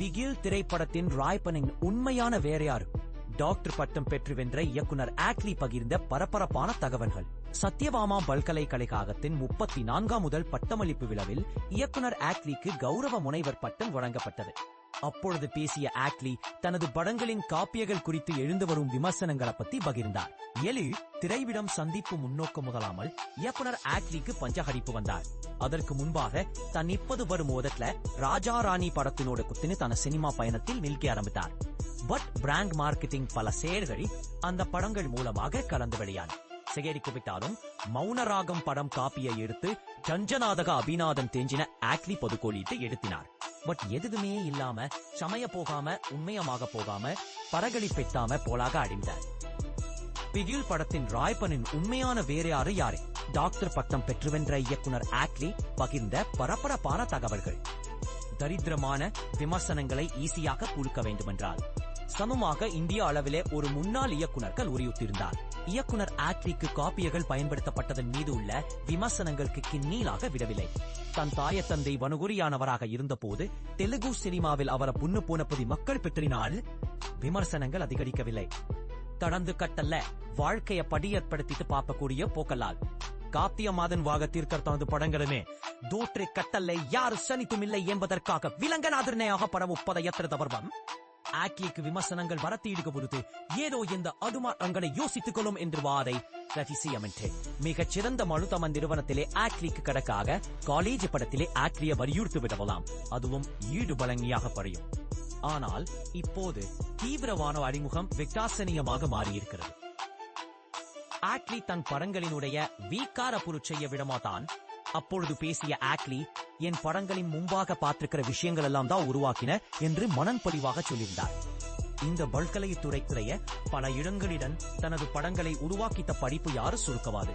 பிகில் திரைப்படத்தின் ராய்பனின் உண்மையான வேற யாரு டாக்டர் பட்டம் பெற்று வென்ற இயக்குனர் ஆக்லி பகிர்ந்த பரபரப்பான தகவல்கள். சத்யபாமா பல்கலைக்கழகத்தின் முப்பத்தி நான்காம் முதல் பட்டமளிப்பு விழாவில் இயக்குனர் ஆக்லிக்கு கௌரவ முனைவர் பட்டம் வழங்கப்பட்டது. அப்பொழுது பேசிய ஆக்லி தனது படங்களின் காப்பியங்கள் குறித்து எழுந்து வரும் விமர்சனங்களை பத்தி பகிர்ந்தார். எலி திரைவிடம் சந்திப்பு முன்னோக்கு முதலாமல் இயக்குனர் ஆக்லிக்கு பஞ்சஹரிப்பு வந்தார். அதற்கு முன்பாக தன் இப்பது வரும் ஓதத்துல ராஜா ராணி படத்தினோட குத்தினு தன சினிமா பயணத்தில் நிற்க ஆரம்பித்தார். பட் பிராண்ட் மார்க்கெட்டிங் பல செயல்களில் அந்த படங்கள் மூலமாக கலந்து வெளியான சேகரிக்க விட்டாலும் மௌனராகம் படம் காப்பியை எடுத்து ஜஞ்சநாதக அபிநாதன் தெஞ்சின ஆக்லி பொதுக்கோளிட்டு எடுத்தினார். பட் எதுவுமே இல்லாம சமய போகாம உண்மையமாக போகாம பரகளி பெட்டாம போலாக அடிந்தார். பிகில் படத்தின் ராய்பனின் உண்மையான வேறு யாரு? யாரு டாக்டர் பட்டம் பெற்றுவென்ற இயக்குனர் ஆக்லி பகிர்ந்த பரபரப்பான தகவல்கள். தரித்திரமான விமர்சனங்களை ஈஸியாக குழுக்க வேண்டுமென்றால் சமமாக இந்திய அளவிலே ஒரு முன்னாள் இயக்குனர்கள் உரியுத்திருந்தார். இயக்குனர் ஆட்ரிக்கு காப்பியர்கள் பயன்படுத்தப்பட்டதன் மீது உள்ள விமர்சனங்களுக்கு கிண்ணீலாக விடவில்லை. தன் தாய தந்தை வனுகுரியானவராக இருந்தபோது தெலுங்கு சினிமாவில் அவரை புண்ணு போனபதி மக்கள் பெற்றினால் விமர்சனங்கள் அதிகரிக்கவில்லை. தடந்து கட்டல்ல வாழ்க்கைய படியற்படுத்திட்டு பார்க்கக்கூடிய போக்கலால் காத்திய மாதன் வாக தீர்க்கர் தனது படங்களுமே தோற்றை கட்டல்ல யாரு சனித்தும் இல்லை என்பதற்காக விலங்கனாதிரணையாக படம் ஒப்பதை எத்திர தவறுவம் ஆக்லிக்கு விமர்சனங்கள் வரத்தீடுக பொழுது ஏதோ எந்த அதுமாற்றங்களை யோசித்துக் கொள்ளும் என்று வாதை ரகசியமென்று மிகச் சிறந்த மழுத்தமன் நிறுவனத்திலே ஆக்லிக்கு கடக்காக காலேஜ் படத்திலே ஆக்லிய வலியுறுத்தி விடவலாம். அதுவும் ஈடுபலங்கியாக பறையும் ஆனால் இப்போது தீவிரவான அறிமுகம் விட்டாசனியமாக மாறியிருக்கிறது. ஆக்லி தன் படங்களினுடைய வீக்கார பொருட்செய்ய விடமாதான் அப்பொழுது பேசிய ஆக்லி என் படங்களின் முன்பாக பார்த்திருக்கிற விஷயங்கள் எல்லாம் தான் உருவாக்கின என்று மனன் பொலிவாக சொல்லியிருந்தார். இந்த பல்கலைத்துறை துறைய பல இடங்களிடம் தனது படங்களை உருவாக்கித்த படிப்பு யாரு சுருக்கவாது.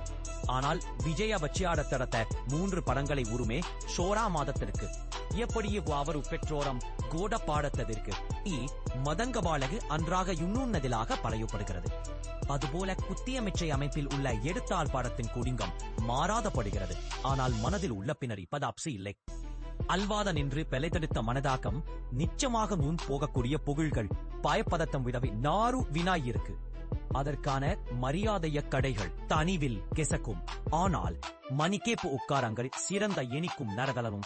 ஆனால் விஜய பச்சியாட தடத்த மூன்று படங்களை உருமே ஷோரா மாதத்திற்கு எப்படியே அவர் பெற்றோரம் கோட பாடத்ததற்கு இ மதங்கபாலகு அன்றாக இன்னும் நதிலாக பழையப்படுகிறது அதுபோல குத்தியமிச்சை அமைப்பில் உள்ள எடுத்தாள் பாடத்தின் குடிங்கம் மாறாதப்படுகிறது. ஆனால் மனதில் உள்ள பின்னர் இப்பதாப்சி இல்லை. அல்வாத நின்று பெலைத்தெடுத்த மனதாக்கம் நிச்சயமாக முன் போகக்கூடிய புகழ்கள் பயப்பதத்தம் விடவே நாறு வினாயிருக்கு. அதற்கான மரியாதைய கடைகள் தனிவில் கெசக்கும். ஆனால் மணிக்கேப்பு உட்காரங்கள் சிறந்த எனிக்கும் நரகலரும்.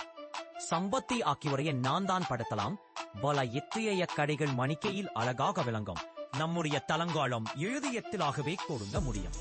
சம்பத்தி ஆக்கியோரைய நான் தான் படுத்தலாம். பல எத்திய கடைகள் மணிக்கையில் அழகாக விளங்கும். நம்முடைய தலங்காலம் எழுதியத்திலாகவே கொடுங்க முடியும்.